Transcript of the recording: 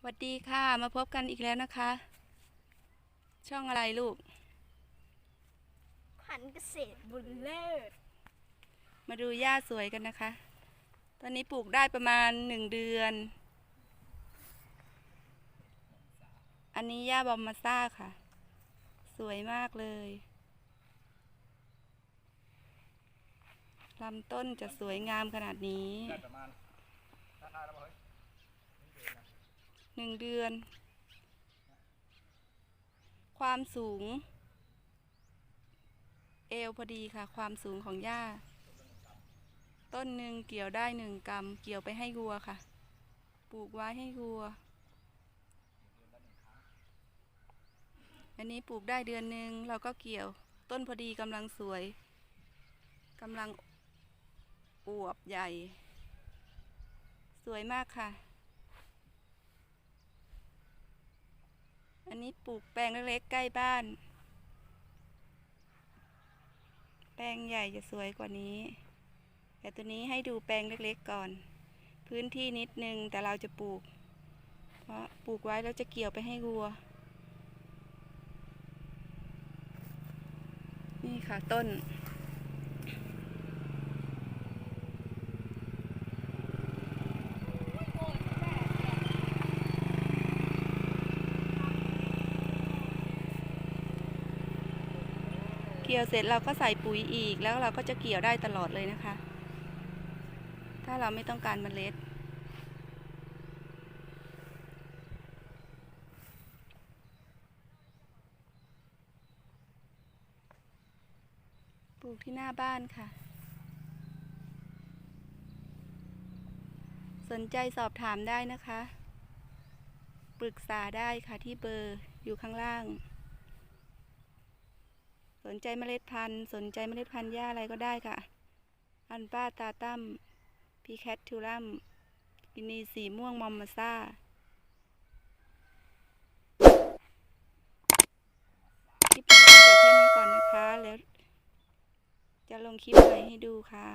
สวัสดีค่ะ มาพบกันอีกแล้วนะคะ ช่องอะไรลูกพันธุ์เกษตรบุญเลิศ มาดูหญ้าสวยกันนะคะ ตอนนี้ปลูกได้ประมาณหนึ่งเดือน อันนี้หญ้าบอมมาซ่าค่ะ สวยมากเลยลำต้นจะสวยงามขนาดนี้ หนึ่งเดือน ความสูง เอวพอดีค่ะ ความสูงของหญ้า ต้นหนึ่งเกี่ยวได้หนึ่งกำเกี่ยวไปให้วัวค่ะ ปลูกไว้ให้วัว อันนี้ปลูกได้เดือนหนึ่งเราก็เกี่ยว ต้นพอดีกำลังสวยกำลังอวบใหญ่ สวยมากค่ะ อันนี้ปลูกแปลงเล็กๆใกล้บ้าน แปลงใหญ่จะสวยกว่านี้ แต่ตัวนี้ให้ดูแปลงเล็กๆก่อน พื้นที่นิดนึงแต่เราจะปลูก เพราะปลูกไว้แล้วจะเกี่ยวไปให้วัว นี่ค่ะต้น เกี่ยวเสร็จเราก็ใส่ปุ๋ยอีกแล้วเราก็จะเกี่ยวได้ตลอดเลยนะคะ ถ้าเราไม่ต้องการเมล็ด ปลูกที่หน้าบ้านค่ะ สนใจสอบถามได้นะคะ ปรึกษาได้ค่ะที่เบอร์อยู่ข้างล่าง สนใจเมล็ดพันธุ์ สนใจเมล็ดพันธุ์หญ้าอะไรก็ได้ค่ะ อันป้าตาตั้มพีแคททูลัมกินีสีม่วงมอมมาซ่า คลิปนี้จบแค่นี้ก่อนนะคะ แล้วจะลงคลิปใหม่ให้ดูค่ะ